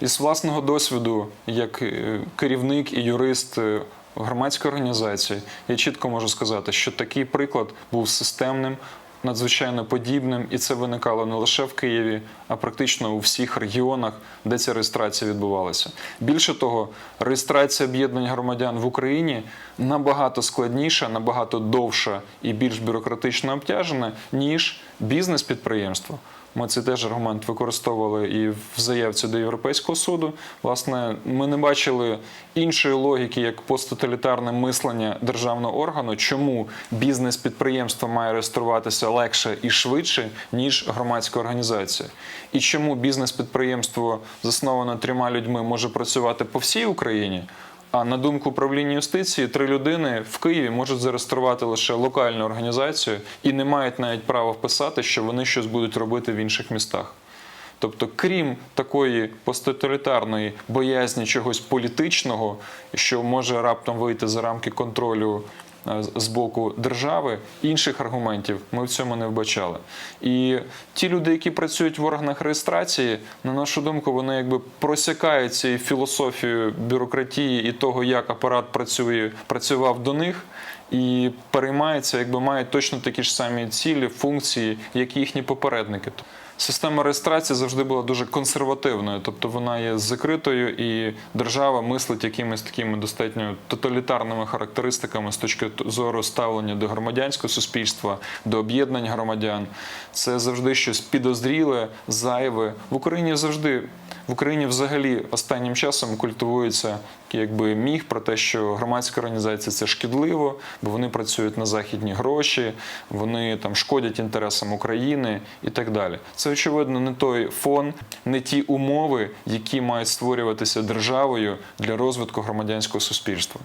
Із власного досвіду, як е, керівник і юрист е, громадської організації, я чітко можу сказати, що такий приклад був системним, надзвичайно подібним, і це виникало не лише в Києві, а практично у всіх регіонах, де ця реєстрація відбувалася. Більше того, реєстрація об'єднань громадян в Україні набагато складніша, набагато довша і більш бюрократично обтяжена, ніж бізнес-підприємство. Ми цей теж аргумент використовували і в заявці до Європейського суду. Власне, ми не бачили іншої логіки, як посттоталітарне мислення державного органу, чому бізнес-підприємство має реєструватися легше і швидше, ніж громадська організація. І чому бізнес-підприємство, засноване трьома людьми, може працювати по всій Україні. А на думку управління юстиції, три людини в Києві можуть зареєструвати лише локальну організацію і не мають навіть права вписати, що вони щось будуть робити в інших містах. Тобто, крім такої посттоталітарної боязні чогось політичного, що може раптом вийти за рамки контролю з- з боку держави, інших аргументів ми в цьому не вбачали. І ті люди, які працюють в органах реєстрації, на нашу думку, вони якби просякають цією філософією бюрократії і того, як апарат працює, працював до них. І переймаються, якби мають точно такі ж самі цілі, функції, як і їхні попередники. Система реєстрації завжди була дуже консервативною, тобто вона є закритою, і держава мислить якимись такими достатньо тоталітарними характеристиками з точки зору ставлення до громадянського суспільства, до об'єднань громадян. Це завжди щось підозріле, зайве. В Україні завжди в Україні взагалі останнім часом культивується якби міг про те, що громадська організація це шкідливо, бо вони працюють на західні гроші, вони там шкодять інтересам України і так далі. Це очевидно не той фон, не ті умови, які мають створюватися державою для розвитку громадянського суспільства.